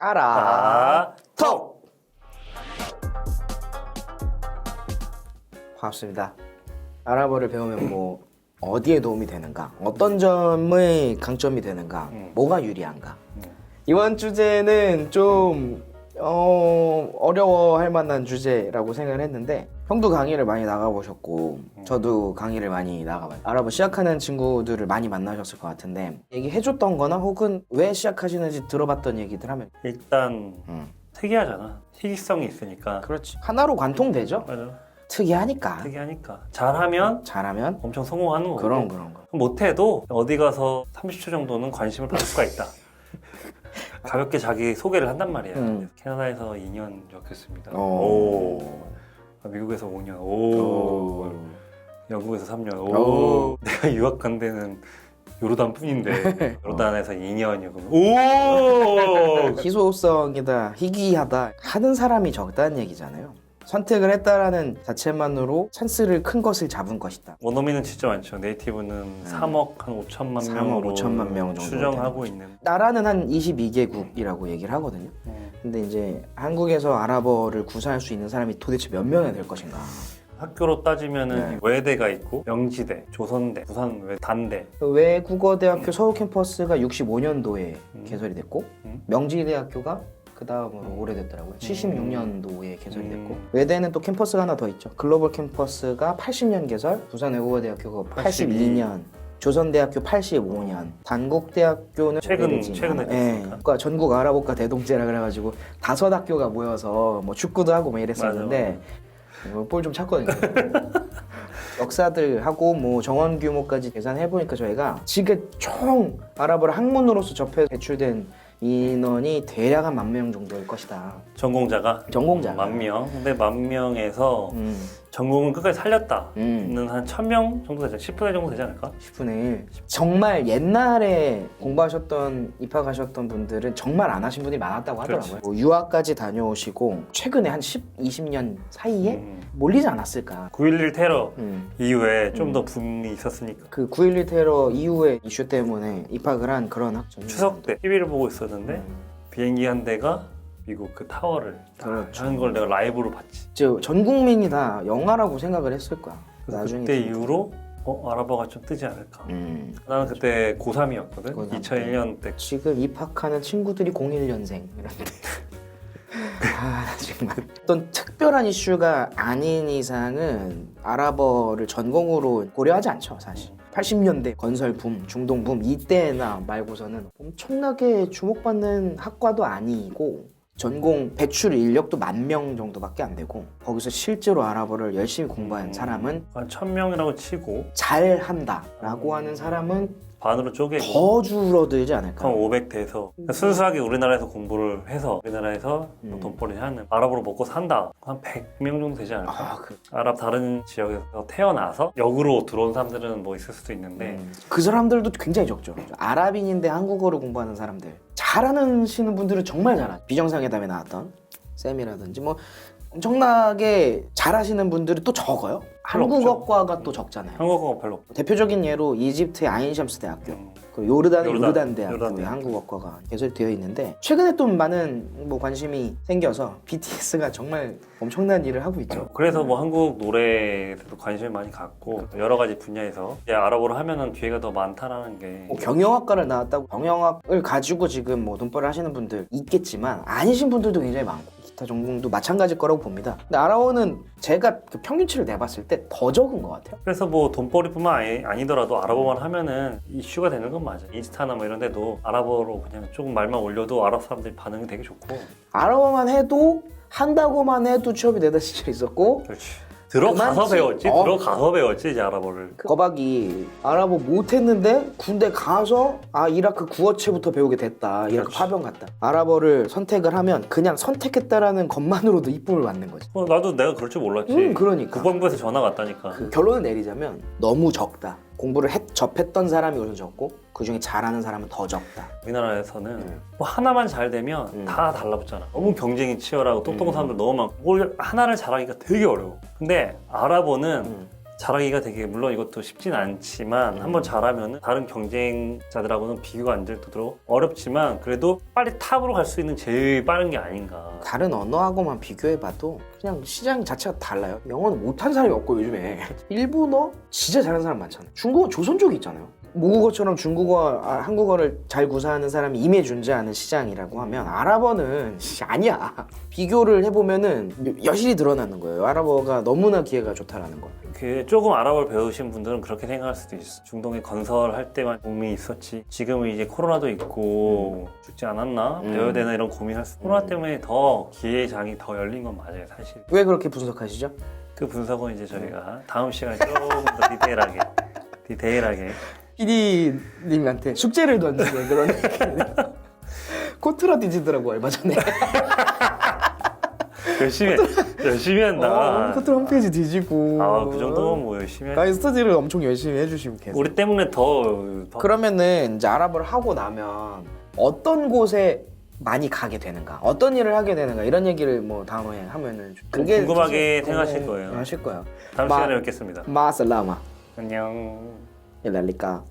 알아. 아, 톡! 반갑습니다. 아랍어를 배우면 뭐 어디에 도움이 되는가? 어떤 점의 강점이 되는가? 음. 뭐가 유리한가? 음. 이번 주제는 좀 어, 어려워할 만한 주제라고 생각을 했는데 형도 강의를 많이 나가보셨고 저도 강의를 많이 나가봐요 아랍어 시작하는 친구들을 많이 만나셨을 것 같은데 얘기해줬던 거나 혹은 왜 시작하시는지 들어봤던 얘기들 하면 일단 음. 특이하잖아. 희귀성이 있으니까. 그렇지 하나로 관통되죠 맞아. 특이하니까 특이하니까 잘하면 잘하면 엄청 성공하는 거고. 그런 그런 거 못해도 어디 가서 30초 정도는 관심을 받을 수가 있다. 가볍게 자기 소개를 한단 말이야. 음. 캐나다에서 2년 역했습니다. 어. 오. 아, 미국에서 5년. 오. 오. 영국에서 3년. 오. 오. 내가 유학 간 데는 요르단 뿐인데 요르단에서 2년이고. 오. 희소성이다 희귀하다 하는 사람이 적다는 얘기잖아요 선택을 했다라는 자체만으로 찬스를 큰 것을 잡은 것이다 원어민은 진짜 많죠. 네이티브는 3억 한 5천만 3억 명으로 5천만 명 정도 추정하고 있는. 나라는 한 22개국이라고 얘기를 하거든요 음. 근데 이제 한국에서 아랍어를 구사할 수 있는 사람이 도대체 몇 명이 될 것인가 학교로 따지면은 네. 외대가 있고 명지대, 조선대, 부산 외 단대. 외국어대학교 서울 캠퍼스가 65년도에 음. 개설이 됐고 음. 명지대학교가 그 다음으로 오래됐더라고요. 76년도에 개설이 음. 됐고 외대는 또 캠퍼스가 하나 더 있죠. 글로벌 캠퍼스가 80년 개설, 부산 외국어대학교가 82년, 조선대학교 85년, 단국대학교는 최근- 최근에. 예. 됐으니까. 그러니까 전국 아랍어과 대동제라 그래가지고 다섯 학교가 모여서 뭐 축구도 하고 뭐 이랬었는데 볼좀 찼거든요. 역사들 하고 뭐 정원 규모까지 계산해 보니까 저희가 지금 총 아랍어를 학문으로서 접해 배출된 인원이 대략 한 만 명 정도일 것이다. 전공자가 전공자가. 만 명. 근데 만 명에서 음, 전공을 끝까지 살렸다는 음. 한천명 정도 되지 10분의 정도 되지 않을까? 10분의 1. 정말 옛날에 공부하셨던 입학하셨던 분들은 정말 안 하신 분이 많았다고 하더라고요. 뭐 유학까지 다녀오시고 최근에 한 10, 20년 사이에 음. 몰리지 않았을까. 9.11 테러 음. 이후에 좀 음. 더 붐이 있었으니까 그 9.11 테러 이후의 이슈 때문에 입학을 한 그런 학생. 추석 때 TV를 보고 있었는데 음. 비행기 한 대가 미국 그 타워를 그렇죠. 하는 걸 내가 라이브로 봤지. 저, 전 국민이 다 영화라고 생각을 했을 거야. 나중에 그때 좀- 이후로 어, 아랍어가 좀 뜨지 않을까. 음. 나는 그때 고3이었거든. 고3 2001년 때. 지금 입학하는 친구들이 01년생 이런데. 아 정말 어떤 특별한 이슈가 아닌 이상은 아랍어를 전공으로 고려하지 않죠 사실 80년대 건설 붐, 중동 붐 이때나 말고서는 엄청나게 주목받는 학과도 아니고 전공 배출 인력도 만 명 정도밖에 안 되고 거기서 실제로 아랍어를 열심히 공부한 음. 사람은 한 1000명이라고 치고 잘 한다라고 하는 사람은 반으로 쪼개고 더 줄어들지 않을까 한500 돼서 순수하게 우리나라에서 공부를 해서 우리나라에서 뭐 음. 돈벌이 하는 아랍어로 먹고 산다 한 100명 정도 되지 않을까 아, 그, 아랍 다른 지역에서 태어나서 역으로 들어온 사람들은 뭐 있을 수도 있는데 음, 그 사람들도 굉장히 적죠. 아랍인인데 한국어를 공부하는 사람들. 잘하시는 분들은 정말 잘하죠. 비정상회담에 나왔던 쌤이라든지 뭐 엄청나게 잘하시는 분들이 또 적어요. 한국어과가 또 적잖아요. 한국어가 별로 없고 대표적인 예로 이집트의 아인샴스 대학교, 음. 그리고 요르단의 요르단, 요르단 대학교에 요르단 대학교. 한국어과가 개설되어 있는데 최근에 또 많은 뭐 관심이 생겨서 BTS가 정말 엄청난 일을 하고 있죠. 그래서 뭐 한국 노래에도 관심을 많이 갖고 여러 가지 분야에서 이제 아랍어로 하면은 기회가 더 많다라는 게 뭐 경영학과를 나왔다고 경영학을 가지고 지금 뭐 돈벌이를 하시는 분들 있겠지만 아니신 분들도 굉장히 많고 기타 전공도 마찬가지일 거라고 봅니다. 근데 아랍어는 제가 그 평균치를 내봤을 때 더 적은 것 같아요. 그래서 뭐 돈벌이뿐만 아니, 아니더라도 아랍어만 하면은 이슈가 되는 건 맞아. 인스타나 뭐 이런 데도 아랍어로 그냥 조금 말만 올려도 아랍 사람들이 반응이 되게 좋고. 아랍어만 해도 한다고만 해도 취업이 진짜 있었고 그렇지. 들어가서 그만치. 배웠지. 어. 들어가서 배웠지 이제 아랍어를. 거박이 아랍어 못했는데 군대 가서 아 이라크 구어체부터 배우게 됐다 이라크 그렇지. 파병 갔다 아랍어를 선택을 하면 그냥 선택했다라는 것만으로도 이쁨을 받는 거지 어, 나도 내가 그럴 줄 몰랐지. 음 그러니까 국방부에서 전화 왔다니까. 그 결론을 내리자면 너무 적다. 공부를 했, 접했던 사람이 우선 적고 그 중에 잘하는 사람은 더 적다. 우리나라에서는 음. 뭐 하나만 잘 되면 음. 다 달라붙잖아. 너무 경쟁이 치열하고 똑똑한 음. 사람들 너무 많고 뭘 하나를 잘하기가 되게 어려워. 근데 아랍어는 음. 잘하기가 되게 물론 이것도 쉽진 않지만 한번 잘하면 다른 경쟁자들하고는 비교가 안 될 정도로 어렵지만 그래도 빨리 탑으로 갈 수 있는 제일 빠른 게 아닌가. 다른 언어하고만 비교해봐도 그냥 시장 자체가 달라요. 영어는 못한 사람이 없고 요즘에 일본어 진짜 잘하는 사람 많잖아요. 중국어 조선 족이 있잖아요. 모국어처럼 중국어, 아, 한국어를 잘 구사하는 사람이 임해 존재하는 시장이라고 하면 아랍어는 씨, 아니야. 비교를 해보면은 여실히 드러나는 거예요. 아랍어가 너무나 기회가 좋다라는 거. 그 조금 아랍어를 배우신 분들은 그렇게 생각할 수도 있어. 중동에 건설할 때만 고민이 있었지. 지금은 이제 코로나도 있고 죽지 않았나 음. 배워야 되나 이런 고민할 수. 코로나 때문에 더 기회 장이 더 열린 건 맞아요, 사실. 왜 그렇게 분석하시죠? 그 분석은 이제 저희가 다음 시간에 조금 더 디테일하게, 디테일하게. PD님한테 숙제를 던지는 그런 코트라 뒤지더라고 얼마 전에. 열심히 열심히 한다. 어, 코트라 홈페이지 뒤지고. 아, 그 정도면 뭐 열심히 할 가이드 스터디를 엄청 열심히 해주시면 계세요. 우리 때문에 더, 더 그러면은 이제 아랍어를 하고 나면 어떤 곳에 많이 가게 되는가, 어떤 일을 하게 되는가 이런 얘기를 뭐 다음에 하면은 좀- 궁금하게 생각하실 어, 거예요. 하실 거예요. 다음 마- 시간에 뵙겠습니다. 마살라마 안녕. 일랄리까.